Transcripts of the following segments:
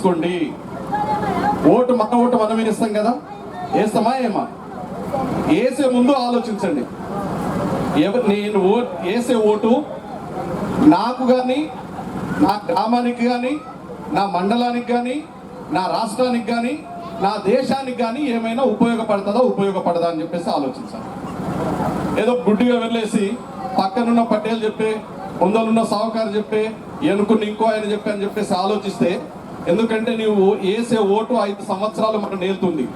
తీసుకోండి. ఓటు మన ఓటు మనం వేస్తాం కదా? వేస్తామా ఏమా వేసే ముందు ఆలోచించండి. ఎవ- నేను ఓ వేసే ఓటు నాకు కానీ నా గ్రామానికి కానీ నా మండలానికి కానీ నా రాష్ట్రానికి కానీ నా దేశానికి కానీ ఏమైనా ఉపయోగపడుతుందా ఉపయోగపడదా అని చెప్పేసి ఆలోచించాలి. ఏదో గుడ్డిగా వెళ్ళేసి పక్కనున్న పటేల్ చెప్పే ముందలున్న సావుకారు చెప్పే ఎనుకున్న ఇంకో ఆయన చెప్పే అని చెప్పేసి ఆలోచిస్తే ఎందుకంటే నీవు వేసే ఓటు ఐదు సంవత్సరాలు మనకు నేలుతుంది.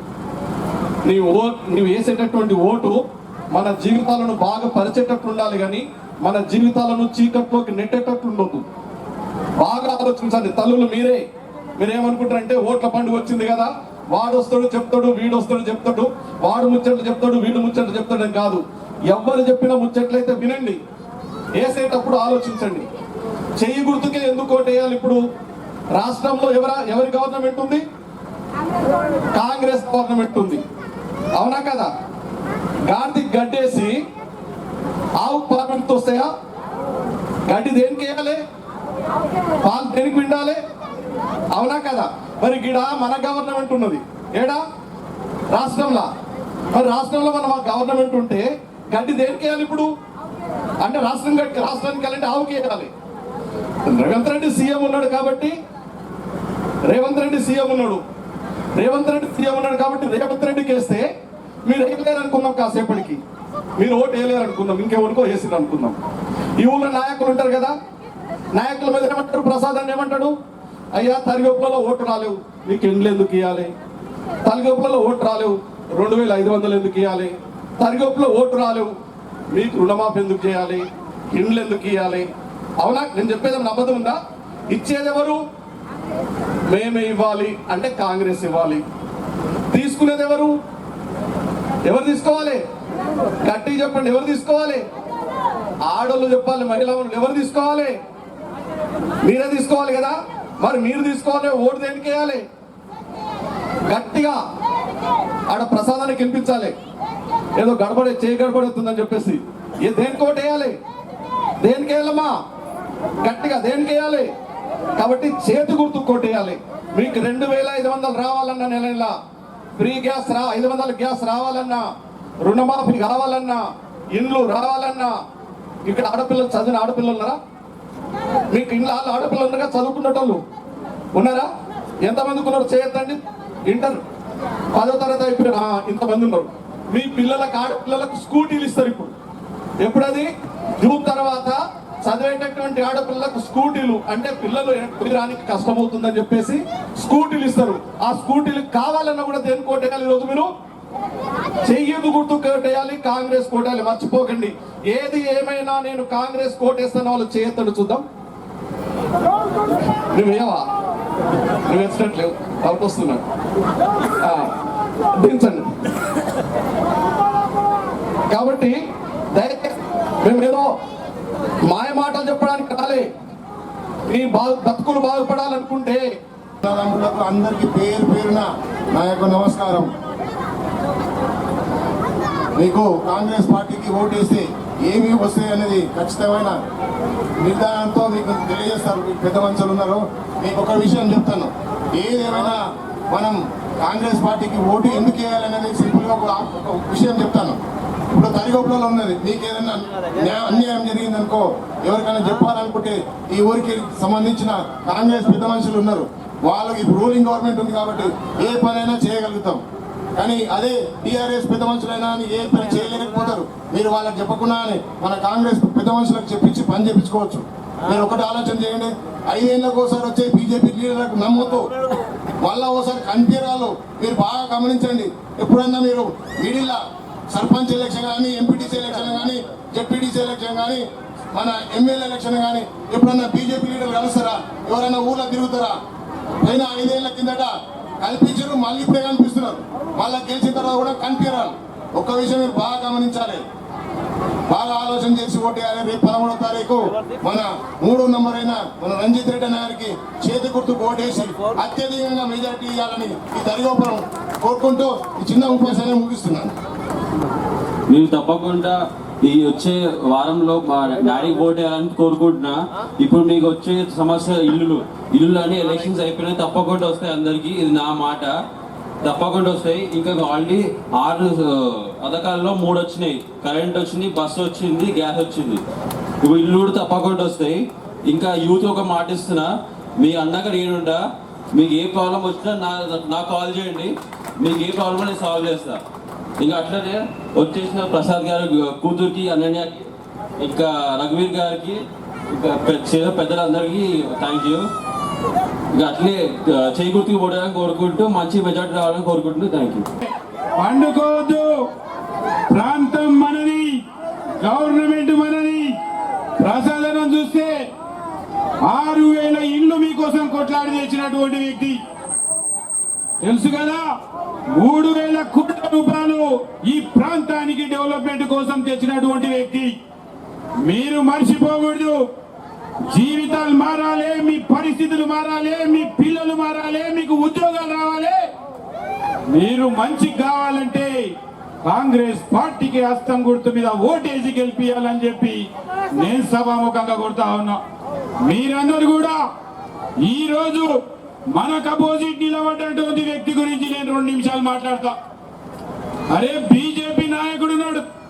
నీ ఓ నీవు వేసేటటువంటి ఓటు మన జీవితాలను బాగా పరిచేటట్టు ఉండాలి కానీ మన జీవితాలను చీకట్లోకి నెట్టేటట్టు ఉండొద్దు. బాగా ఆలోచించండి తల్లులు మీరే. మీరేమనుకుంటారంటే ఓట్ల పండుగ వచ్చింది కదా వాడు వస్తాడు చెప్తాడు వీడు వస్తాడు చెప్తాడు వాడు ముచ్చట్లు చెప్తాడు వీడు ముచ్చట్లు చెప్తాడు అని కాదు. ఎవరు చెప్పిన ముచ్చట్లయితే వినండి. వేసేటప్పుడు ఆలోచించండి. చెయ్యి గుర్తుకే ఎందుకు ఓటేయాలి ఇప్పుడు? రాష్ట్రంలో ఎవరా ఎవరి గవర్నమెంట్ ఉంది? కాంగ్రెస్ గవర్నమెంట్ ఉంది. అవునా కదా? గాడిది గడ్డేసి ఆవు పార్లమెంట్ వస్తాయా గడ్డి దేనికి వేయాలి? పాలు దేనికి పిండాలి? అవునా కదా? మరి గిడ మన గవర్నమెంట్ ఉన్నది. ఏడా? రాష్ట్రంలో? మరి రాష్ట్రంలో మన గవర్నమెంట్ ఉంటే గడ్డి దేనికి వేయాలి ఇప్పుడు? అంటే రాష్ట్రం గడ్డి రాష్ట్రానికి వెళ్ళంటే ఆవుకి వేయాలి. రేవంత్ రెడ్డి సీఎం ఉన్నాడు కాబట్టి రేవంత్ రెడ్డి సీఎం ఉన్నాడు. రేవంత్ రెడ్డి సీఎం ఉన్నాడు కాబట్టి రేవంత్ రెడ్డికి వేస్తే మీరు వేయలేరు అనుకుందాం కాసేపటికి. మీరు ఓటు వేయలేరు అనుకుందాం ఇంకెవరికో వేసింది అనుకుందాం ఈ ఊళ్ళో నాయకులు ఉంటారు కదా నాయకుల మీద ఏమంటారు ప్రసాద్ అని ఏమంటాడు? అయ్యా తరిగొప్పలో ఓటు రాలేవు. నీకు ఎండ్లు ఎందుకు ఇవ్వాలి తరిగొప్పలలో ఓటు రాలేవు. రెండు వేల ఐదు వందలు ఎందుకు ఇవ్వాలి తరిగొప్పలో ఓటు రాలేవు. మీకు రుణమాఫీ ఎందుకు చేయాలి? ఇండ్లు ఎందుకు ఇవ్వాలి అవునా? నేను చెప్పేది ఏమైనా అబద్ధం ఉందా? ఇచ్చేది ఎవరు? మేమే ఇవ్వాలి అంటే కాంగ్రెస్ ఇవ్వాలి. తీసుకునేది ఎవరు? ఎవరు తీసుకోవాలి? గట్టి చెప్పండి ఎవరు తీసుకోవాలి? ఆడోళ్ళు చెప్పాలి మహిళలు ఎవరు తీసుకోవాలి? మీరే తీసుకోవాలి కదా? మరి మీరు తీసుకోవాలి ఓటు దేనికి వేయాలి? గట్టిగా ఆడ ప్రసాదానికి వినిపించాలి ఏదో గడబడే చేయి గడబడవుతుందని చెప్పేసి. ఏ దేనికి ఓటు వేయాలి? దేనికి వేయాలమ్మా? గట్టిగా దేనికి వేయాలి? కాబట్టి చేతి గుర్తు కొట్టేయాలి. మీకు రెండు వేల ఐదు వందలు రావాలన్నా నెల నెల. ఫ్రీ గ్యాస్ రా ఐదు వందల గ్యాస్ రావాలన్నా రుణమాఫీ కావాలన్నా ఇండ్లు రావాలన్నా. ఇక్కడ ఆడపిల్లలు చదివిన ఆడపిల్లలు ఉన్నారా? మీకు ఇంట్లో వాళ్ళు ఆడపిల్లలు ఉన్నారా చదువుకున్నటోళ్ళు. ఉన్నారా? ఎంతమందికి ఉన్నారు? చేయొద్దండి. ఇంటర్. పదో తరగతి అయిపోయిన ఇంతమంది ఉన్నారు. మీ పిల్లలకు ఆడపిల్లలకు స్కూటీలు ఇస్తారు ఇప్పుడు. ఎప్పుడది? జూన్ తర్వాత చదివేటటువంటి ఆడపిల్లలకు స్కూటీలు అంటే పిల్లలు రానికి కష్టమవుతుందని చెప్పేసి స్కూటీలు ఇస్తారు. ఆ స్కూటీలు కావాలన్నా కూడా దేని కోటేయాలి ఈరోజు మీరు? చెయ్యదు గుర్తు కోటేయాలి కాంగ్రెస్ కోటేయాలి. మర్చిపోకండి. ఏది ఏమైనా నేను కాంగ్రెస్ కోటేస్తాను వాళ్ళు చేయొద్దని చూద్దాం. నువ్వేవా నువ్వు వేసినట్లేవు డౌట్ వస్తున్నాడు దించండి. కాబట్టి దయచేసి ఏదో మాయ మాటలు చెప్పడానికి రాలే మీ బాగు బతుకులు బాగుపడాలనుకుంటే. అన్నదమ్ములకు అందరికి పేరు పేరున నా యొక్క నమస్కారం. మీకు కాంగ్రెస్ పార్టీకి ఓటేస్తే ఏమి వస్తాయి అనేది ఖచ్చితమైన నిర్ధారణతో మీకు తెలియజేస్తారు. మీకు పెద్ద మనుషులు ఉన్నారు. మీకు ఒక విషయం చెప్తాను. ఏదేమైనా మనం కాంగ్రెస్ పార్టీకి ఓటు ఎందుకు వేయాలనేది సింపుల్గా ఒక విషయం చెప్తాను. ఇప్పుడు తరిగొప్పలో ఉన్నది. మీకు ఏదైనా అన్యాయం జరిగిందనుకో ఎవరికైనా చెప్పాలనుకుంటే ఈ ఊరికి సంబంధించిన కాంగ్రెస్ పెద్ద మనుషులు ఉన్నారు. వాళ్ళకి ఇప్పుడు రూలింగ్ గవర్నమెంట్ ఉంది కాబట్టి ఏ పనైనా చేయగలుగుతాం. కానీ అదే టీఆర్ఎస్ పెద్ద మనుషులైనా అని ఏ పని చేయలేకపోతారు. మీరు వాళ్ళకి చెప్పకుండానే మన కాంగ్రెస్ పెద్ద మనుషులకు చెప్పించి పని చేపించుకోవచ్చు మీరు ఒకటి ఆలోచన చేయండి. ఐదేళ్ళకు ఒకసారి వచ్చే బీజేపీ లీడర్లకు నమ్మొద్దు. మళ్ళా ఒకసారి కనిపించాలు మీరు బాగా గమనించండి. ఎప్పుడన్నా మీరు మిడిల్ సర్పంచ్ ఎలక్షన్ కానీ ఎంపీటీసీ ఎలక్షన్ కానీ జడ్పీటీసీ ఎలక్షన్ కానీ మన ఎమ్మెల్యే ఎలక్షన్ కానీ ఎప్పుడన్నా బీజేపీ లీడర్ కలుస్తారా? ఎవరైనా ఊళ్ళో తిరుగుతారా? పైన ఐదేళ్ళ కిందట కల్పించారు మళ్ళీ ఇప్పుడే కనిపిస్తున్నారు. మళ్ళీ గెలిచిన తర్వాత కూడా కనిపించారు. ఒక్క విషయం మీరు బాగా గమనించాలి. బాగా ఆలోచన చేసి ఓటేయాలి. రేపు పదమూడో తారీఖు మన మూడో నంబర్ అయిన మన రంజిత్ రెడ్డి అన్న గారికి చేతి గుర్తు ఓటేసి అత్యధికంగా మెజార్టీ ఇవ్వాలని ఈ దరిగోపురం కోరుకుంటూ ఈ చిన్న ఉపన్యాసాన్ని ముగిస్తున్నాను. మీరు తప్పకుండా ఈ వచ్చే వారంలో మా డాడీకి ఓట్ వేయాలని కోరుకుంటున్నా. ఇప్పుడు మీకు వచ్చే సమస్య ఇల్లులు. ఇల్లులు అని ఎలక్షన్స్ అయిపోయినాయి. తప్పకుండా వస్తాయి అందరికి. ఇది నా మాట. తప్పకుండా వస్తాయి. ఇంకా ఆల్రెడీ ఆరు పథకాల్లో మూడు వచ్చినాయి. కరెంట్ వచ్చింది బస్సు వచ్చింది గ్యాస్ వచ్చింది. ఇప్పుడు ఇల్లు కూడా తప్పకుండా వస్తాయి. ఇంకా యూత్ ఒక మాట ఇస్తున్నా. మీ అన్నగా నేనుండా మీకు ఏ ప్రాబ్లం వచ్చినా నా నాకు కాల్ చేయండి. మీకు ఏ ప్రాబ్లం నేను సాల్వ్ చేస్తాను ఇంకా అట్లనే వచ్చేసిన ప్రసాద్ గారు కూతురికి అనన్యకి ఇంకా రఘువీర్ గారికి ఇంకా చేసిన పెద్దలందరికీ థ్యాంక్ యూ ఇంకా అట్లే చేకూర్తికి పోవడానికి కోరుకుంటూ మంచి మెజార్టీ రావాలని కోరుకుంటూ థ్యాంక్ యూ పండుకోవద్దు. ప్రాంతం మనది గవర్నమెంట్ మనది. ప్రసాదనం చూస్తే ఆరు వేల ఇళ్ళు మీకోసం కొట్లాడి తెచ్చినటువంటి వ్యక్తి. తెలుసు కదా? మూడు వేల కోట్ల రూపాయలు ఈ ప్రాంతానికి డెవలప్మెంట్ కోసం తెచ్చినటువంటి వ్యక్తి. మీరు మర్చిపోకూడదు. జీవితాలు మారాలి మీ పరిస్థితులు మారాలి మీ పిల్లలు మారాలి మీకు ఉద్యోగాలు రావాలి. మీరు మంచి కావాలంటే కాంగ్రెస్ పార్టీకి హస్తం గుర్తు మీద ఓటేసి గెలిపియాలని చెప్పి నేను సభాముఖంగా కొడతా ఉన్నా. మీరందరూ కూడా ఈ రోజు మనకు అపోజిట్ నిలబడ్డటువంటి వ్యక్తి గురించి నేను రెండు నిమిషాలు మాట్లాడతా. అరే బీజేపీ నాయకుడు ఉన్నాడు.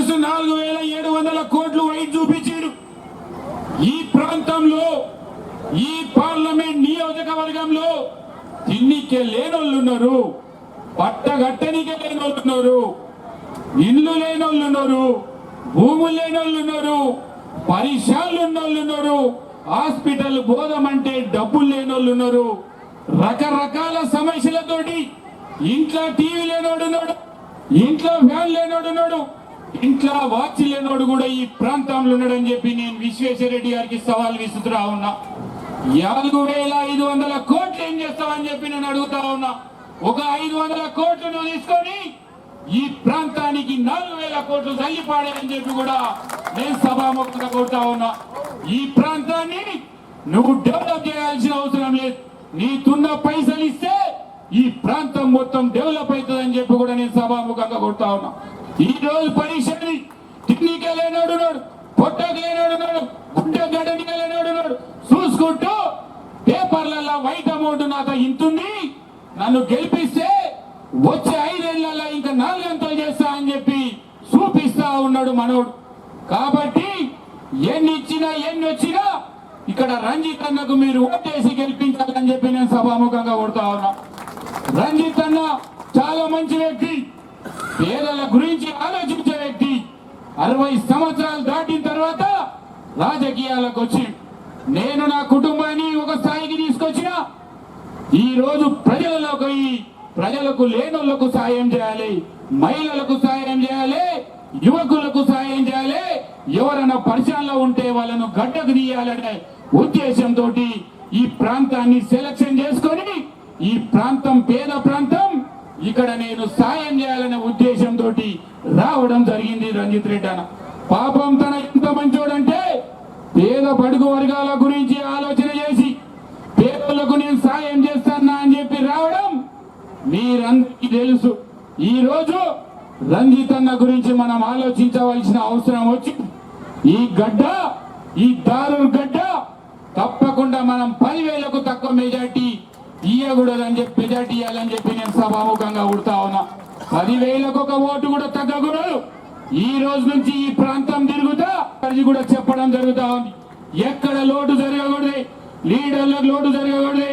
తెలుసు నాలుగు వేల ఏడు వందల కోట్లు వైట్ చూపించారు. ఈ ప్రాంతంలో ఈ పార్లమెంట్ నియోజకవర్గంలో తిన్నికే లేనోళ్ళు ఉన్నారు పట్టగట్టనికే లేనోళ్ళు ఉన్నారు ఇల్లు లేనోళ్ళు ఉన్నారు భూములు లేనోళ్ళు ఉన్నారు పరిశాలు ఉన్నోళ్ళు ఉన్నారు హాస్పిటల్ బోధమంటే డబ్బులు లేనోళ్ళు ఉన్నారు రకరకాల సమస్యలతోటి ఇంట్లో టీవీ లేనోడున్నాడు ఇంట్లో ఫ్యాన్ లేనోడు ఇంట్లో వాచ్ లేనోడు కూడా ఈ ప్రాంతంలో ఉండడం చెప్పి నేను విశ్వేశ్వరరెడ్డి గారికి సవాల్ విసుతురా ఉన్నా. నాలుగు వేల ఐదు వందల కోట్లు ఏం చేస్తామని చెప్పి నేను అడుగుతా ఉన్నా. ఒక ఐదు వందల కోట్లను తీసుకొని ఈ ప్రాంతానికి నాలుగు వేల కోట్లు తల్లిపాడాలని చెప్పి కూడా నేను సభాముఖంగా కోరుతా ఉన్నా. ఈ ప్రాంతాన్ని నువ్వు డెవలప్ చేయాల్సిన అవసరం లేదు. నీకున్న పైసలు ఇస్తే ఈ ప్రాంతం మొత్తం డెవలప్ అవుతుందని చెప్పి కూడా నేను సభాముఖంగా కొడతా ఉన్నా. ఈ రోజు పరీక్షని తిన్నికే లేనాడు పొట్టకు లేనాడు గుడ్డ గడ్డనికే లేనాడు చూసుకుంటూ పేపర్లలో వైట్ అమౌంట్ నాతో ఇంతుంది నన్ను గెలిపిస్తే వచ్చే ఐదేళ్ళలో ఇంకా నాలుగంతలు చేస్తా అని చెప్పి చూపిస్తా ఉన్నాడు మనోడు. కాబట్టి ఎన్ని ఇచ్చినా ఎన్ని వచ్చినా ఇక్కడ రంజిత్ అన్నకు మీరు ఓటేసి గెలిపించాలని చెప్పి నేను సభాముఖంగా కొడతా ఉన్నా. రంజిత్ అన్న చాలా మంచి వ్యక్తి. పేదల గురించి ఆలోచించే వ్యక్తి అరవై సంవత్సరాలు దాటిన తర్వాత రాజకీయాలకు వచ్చి నేను నా కుటుంబాన్ని ఒక స్థాయికి తీసుకొచ్చిన ఈ రోజు ప్రజలలోకి పోయి ప్రజలకు లేనులకు సాయం చేయాలి మహిళలకు సాయం చేయాలి యువకులకు సాయం చేయాలి ఎవరైనా పరిచయంలో ఉంటే వాళ్ళను గడ్డకు తీయాలనే ఉద్దేశంతో ఈ ప్రాంతాన్ని సెలక్షన్ చేసుకొని ఈ ప్రాంతం పేద ప్రాంతం ఇక్కడ నేను సాయం చేయాలనే ఉద్దేశంతో రావడం జరిగింది రంజిత్ రెడ్డి అన్న. పాపం తన ఎంత మంచోడంటే పేద పడుగు వర్గాల గురించి ఆలోచన చేసి పేదలకు నేను సాయం చేస్తానా అని చెప్పి రావడం మీరందరికీ తెలుసు. ఈ రోజు రంజిత్ అన్న గురించి మనం ఆలోచించవలసిన అవసరం వచ్చి ఈ గడ్డ ఈ దారు గడ్డ తప్పకుండా మనం పదివేలకు తక్కువ మెజార్టీ ఇయ్యకూడదని చెప్పి మెజార్టీ ఇవ్వాలని చెప్పి నేను సభాముఖంగా ఉడతా ఉన్నా. పదివేలకు ఒక ఓటు కూడా తగ్గకూడదు. ఈ రోజు నుంచి ఈ ప్రాంతం తిరుగుతా అది కూడా చెప్పడం జరుగుతా ఉంది. ఎక్కడ లోటు జరగకూడదు? లీడర్లకు లోటు జరగకూడదు?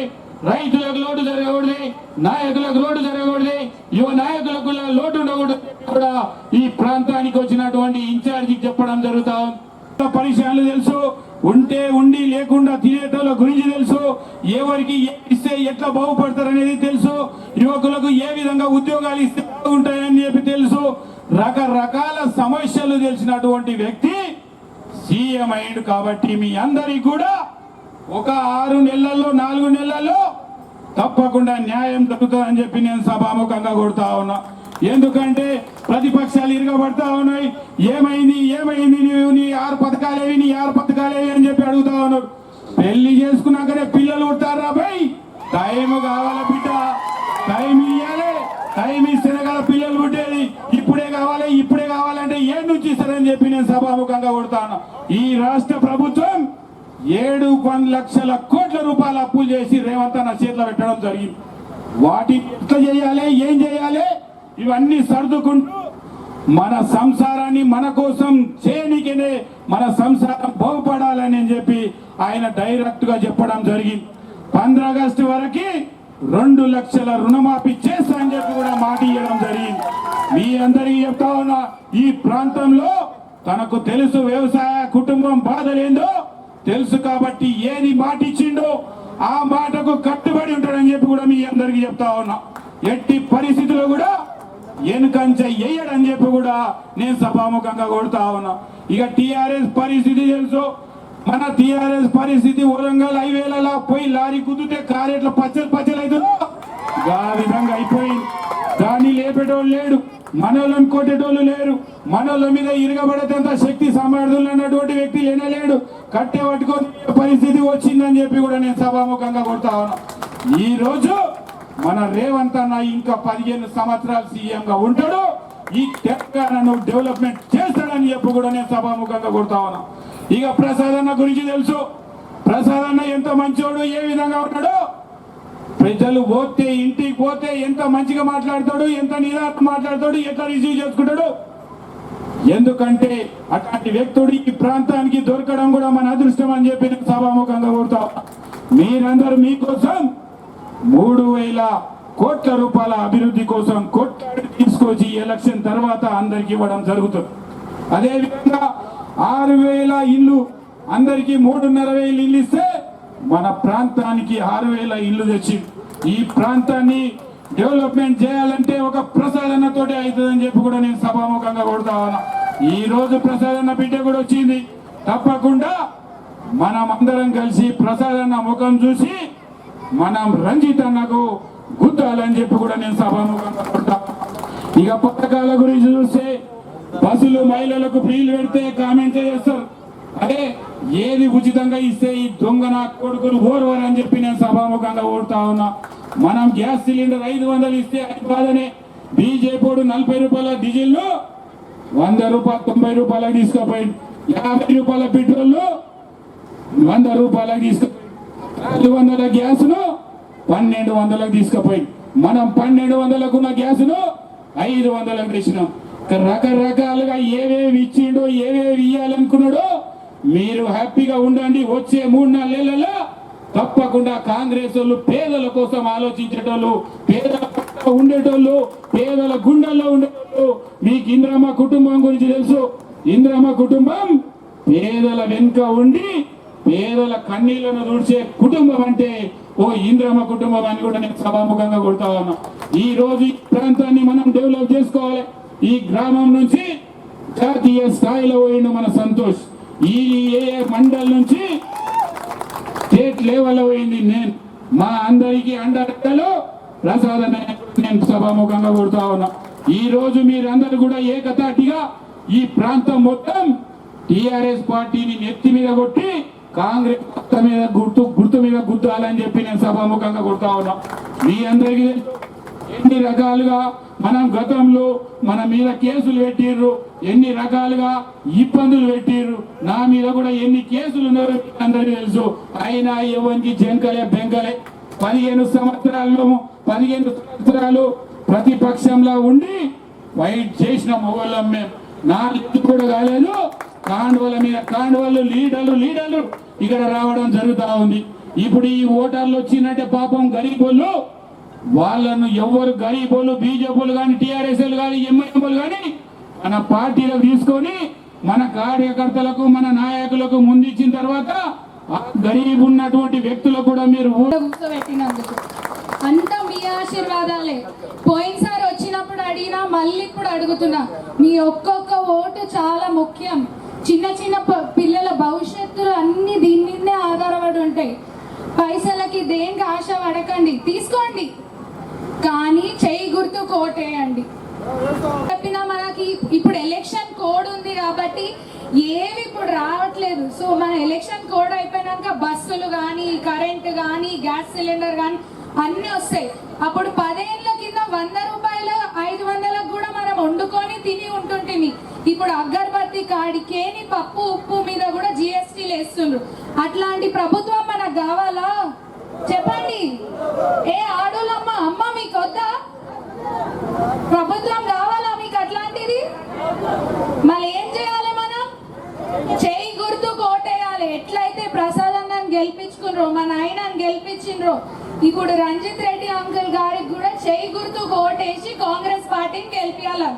రైతులకు లోటు జరగకూడదు? నాయకులకు లోటు జరగకూడదు? యువ నాయకులకు లోటు ఉండకూడదు కూడా ఈ ప్రాంతానికి వచ్చినటువంటి ఇన్ఛార్జికి చెప్పడం జరుగుతా ఉంది. పరిచయాలు తెలుసు. ఉంటే ఉండి లేకుండా తినేటోళ్ళ గురించి తెలుసు ఎవరికి ఏ ఇస్తే ఎట్లా బాగుపడతారు అనేది తెలుసు యువకులకు ఏ విధంగా ఉద్యోగాలు ఇస్తే బాగుంటాయని చెప్పి తెలుసు. రకరకాల సమస్యలు తెలిసినటువంటి వ్యక్తి సీఎం అయ్యాడు కాబట్టి మీ అందరికి కూడా ఒక ఆరు నెలల్లో నాలుగు నెలల్లో తప్పకుండా న్యాయం దొరుకుతుందని చెప్పి నేను సభాముఖంగా కొడుతా ఉన్నా. ఎందుకంటే ప్రతిపక్షాలు ఇరగబడతా ఉన్నాయి. ఏమైంది? ఏమైంది? నీవు నీ ఆరు పథకాలేవి నీ ఆరు పథకాలేవి అని చెప్పి అడుగుతా ఉన్నారు. పెళ్ళి చేసుకున్నాకనే పిల్లలు పుడతారా భయ్ టైం కావాల బిడ్డ? టైం ఇయ్యాలి. టైం ఇస్తేనే కదా పిల్లలు పుట్టేది. ఇప్పుడే కావాలి ఇప్పుడే కావాలంటే ఏ నుంచి ఇస్తారని చెప్పి నేను సభాముఖంగా కొడతాను ఈ రాష్ట్ర ప్రభుత్వం ఏడు లక్షల కోట్ల రూపాయల అప్పులు చేసి రేవంత్ అన్న చేతిలో పెట్టడం జరిగింది. వాటి ఎట్లా చేయాలి ఏం చేయాలి? ఇవన్నీ సర్దుకుంటూ మన సంసారాన్ని మన కోసం చేయనికనే మన సంసారం బాగుపడాలని చెప్పి ఆయన డైరెక్ట్గా చెప్పడం జరిగింది. పంద్ర ఆగస్టు వరకు రెండు లక్షల రుణమాఫీ చేస్తా అని చెప్పి కూడా మాట ఇవ్వడం జరిగింది. మీ అందరికీ చెప్తా ఉన్నా ఈ ప్రాంతంలో తనకు తెలుసు వ్యవసాయ కుటుంబం బాధలేందో తెలుసు కాబట్టి ఏది మాట ఇచ్చిండో ఆ మాటకు కట్టుబడి ఉంటాడని చెప్పి కూడా మీ అందరికీ చెప్తా ఉన్నా. ఎట్టి పరిస్థితుల్లో కూడా ఎనుకంచె వేయడని చెప్పి కూడా నేను సభాముఖంగా కొడుతా ఉన్నా. ఇక టీఆర్ఎస్ పరిస్థితి తెలుసు? మన టీఆర్ఎస్ పరిస్థితి వరంగల్ హైవేలలో పోయి లారీ కుదితే కారు ఎట్లా పచ్చలు పచ్చలు అవుతుందో? ఆ విధంగా అయిపోయింది. దాన్ని లేపేటోళ్ళు లేడు మనోళ్ళని కొట్టేటోళ్ళు లేరు. మనోళ్ళ మీద ఇరగబడేంత శక్తి సామర్థ్యం అన్నటువంటి వ్యక్తి లేనే లేడు. పట్టుకొని పరిస్థితి వచ్చిందని చెప్పి కూడా నేను సభాముఖంగా కొడతా ఉన్నా. ఈ రోజు మన రేవంత్ అన్న ఇంకా పదిహేను సంవత్సరాలు సీఎం గా ఉంటాడు. ఈ తెలంగాణను డెవలప్మెంట్ చేస్తాడని చెప్పి కూడా నేను సభాముఖంగా కొడతా ఉన్నా. ఇక ప్రసాద్ అన్న గురించి తెలుసు. ప్రసాద్ అన్న ఎంత మంచోడు ఏ విధంగా ఉన్నాడు? ప్రజలు పోతే ఇంటికి పోతే ఎంత మంచిగా మాట్లాడతాడు ఎంత నిదానం మాట్లాడతాడు ఎట్లా రిసీవ్ చేసుకుంటాడు? ఎందుకంటే అట్లాంటి వ్యక్తుడు ఈ ప్రాంతానికి దొరకడం కూడా మన అదృష్టం అని చెప్పి నేను సభాముఖంగా కోరుతా మీరందరూ మీకోసం మూడు వేల కోట్ల రూపాయల అభివృద్ధి కోసం కొట్లాడి తీసుకొచ్చి ఎలక్షన్ తర్వాత అందరికి ఇవ్వడం జరుగుతుంది. అదేవిధంగా ఆరు వేల ఇల్లు అందరికి మూడున్నర వేలు ఇల్లు ఇస్తే మన ప్రాంతానికి ఆరు వేల ఇల్లు తెచ్చి ఈ ప్రాంతాన్ని డెవలప్మెంట్ చేయాలంటే ఒక ప్రసాదన తోటి అవుతుందని చెప్పి కూడా నేను సభాముఖంగా కొడతా ఉన్నా. ఈ రోజు ప్రసాదన్న బిడ్డ కూడా వచ్చింది. తప్పకుండా మనం అందరం కలిసి ప్రసాదన్న ముఖం చూసి మనం రంజిత్ అన్నకు గుద్దాలని చెప్పి కూడా నేను సభాముఖంగా ఇక పథకాల గురించి చూస్తే బస్సులు మహిళలకు ఫ్రీలు పెడితే కామెంట్ చేస్తారు. అదే ఏది ఉచితంగా ఇస్తే ఈ దొంగ నా కొడుకులు ఓర్వరు అని చెప్పి నేను సభాముఖంగా ఓడుతా ఉన్నా. మనం గ్యాస్ సిలిండర్ ఐదు వందలు ఇస్తే అది బాధనే. బీజేపీ నలభై రూపాయల డీజిల్ను వంద రూపాయలు తొంభై రూపాయలకు తీసుకుపోయి యాభై రూపాయల పెట్రోల్ వంద రూపాయలకు తీసుకు నాలుగు వందల గ్యాసును పన్నెండు వందలకు తీసుకుపోయి. మనం పన్నెండు వందలకు ఉన్న గ్యాసును ఐదు వందలకు తెచ్చినాం. రకరకాలుగా ఏవేవి ఇచ్చిండో ఏవేవి ఇయ్యాలనుకున్నాడో మీరు హ్యాపీగా ఉండండి. వచ్చే మూడు నాలుగేళ్ళలో తప్పకుండా కాంగ్రెస్ వాళ్ళు పేదల కోసం ఆలోచించేటోళ్ళు పేదల ఉండేటోళ్ళు పేదల గుండెల్లో ఉండేటోళ్ళు. మీకు ఇంద్రమ్మ కుటుంబం గురించి తెలుసు. ఇంద్రమ్మ కుటుంబం పేదల వెనుక ఉండి పేదల కన్నీళ్ళను తుడిచే కుటుంబం అంటే ఓ ఇంద్రమ్మ కుటుంబం అని కూడా నేను సభాముఖంగా కొడతా ఉన్నా. ఈ రోజు ఈ ప్రాంతాన్ని మనం డెవలప్ చేసుకోవాలి. ఈ గ్రామం నుంచి జాతీయ స్థాయిలో పోయిండు మన సంతోష్. ఈ ఏ మండల్ నుంచి స్టేట్ లెవెల్లో పోయింది నేను. మా అందరికీ అండర్లో ప్రసాద నేను సభాముఖంగా కొడుతా ఉన్నా. ఈ రోజు మీరందరూ కూడా ఏకతాటిగా ఈ ప్రాంతం మొత్తం టిఆర్ఎస్ పార్టీని నెత్తి మీద కొట్టి కాంగ్రెస్ మీద గుర్తు గుర్తు మీద గుర్తాలని చెప్పి నేను సభాముఖంగా కొడతా ఉన్నా. మీ అందరికీ ఎన్ని రకాలుగా మనం గతంలో మన మీద కేసులు పెట్టిర్రు ఎన్ని రకాలుగా ఇబ్బందులు పెట్టిర్రు నా మీద కూడా ఎన్ని కేసులు ఉన్నారో అందరికీ తెలుసు. అయినా ఎవరికి జంకలే బెంకలే. పదిహేను సంవత్సరాల్లో పదిహేను సంవత్సరాలు ప్రతిపక్షంలో ఉండి ఫైట్ చేసిన మొగోళ్ళం మేము నా కూడా కాలేదు. కాండవల మీద కాండవలు లీడర్లు లీడర్లు. ఇక్కడ రావడం జరుగుతూ ఉంది. ఇప్పుడు ఈ ఓటర్లు వచ్చిందంటే పాపం గరీబోళ్ళు వాళ్ళను ఎవరు గరీబోలు బీజేపీలు కానీ టీఆర్ఎస్ కానీ ఎంఐఎంలు కానీ మన పార్టీలకు తీసుకొని మన కార్యకర్తలకు మన నాయకులకు ముందిచ్చిన తర్వాత ఆ గరీబ్ ఉన్నటువంటి వ్యక్తులకు కూడా మీరు కూర్చోబెట్టినందుకు అంతా మీ ఆశీర్వాదాలే. పోయినసారి వచ్చినప్పుడు అడిగినా మళ్ళీ ఇప్పుడు అడుగుతున్నా. మీ ఒక్కొక్క ఓటు చాలా ముఖ్యం. చిన్న చిన్న పిల్లల భవిష్యత్తులు అన్ని దీని మీదనే ఆధారపడి ఉంటాయి. పైసలకి దేనికి ఆశ పడకండి. తీసుకోండి. కానీ చేయి గుర్తు కోటేయండి. చెప్పినా మనకి ఇప్పుడు ఎలక్షన్ కోడ్ ఉంది కాబట్టి ఏవి ఇప్పుడు రావట్లేదు. సో మన ఎలక్షన్ కోడ్ అయిపోయినాక బస్సులు కానీ కరెంట్ కానీ గ్యాస్ సిలిండర్ కానీ అన్నీ వస్తాయి. అప్పుడు పదేళ్ళ కింద వంద రూపాయలు ఐదు వందలకు కూడా మనం వండుకొని తిని ఉంటుంటిమి. ఇప్పుడు అగరబత్తి కాడికేని పప్పు ఉప్పు మీద కూడా జిఎస్టీలు వేస్తుండ్రు. అట్లాంటి ప్రభుత్వం మనకు కావాలా? చెప్పండి. ఏ ఆడోళ్ళమ్మ అమ్మ మీకు వద్దా? ప్రభుత్వం కావాలా మీకు అట్లాంటిది? మళ్ళీ ఏం చేయాలి మనం? చేయి గుర్తు కోటేయాలి. ఎట్లయితే ప్రసాదం అన్నని గెలిపించుకున్రో మా నాయనని గెలిపించిండ్రో ఇప్పుడు రంజిత్ రెడ్డి అంకుల్ గారికి కూడా చేయి గుర్తు కోటేసి కాంగ్రెస్ పార్టీని గెలిపించాలి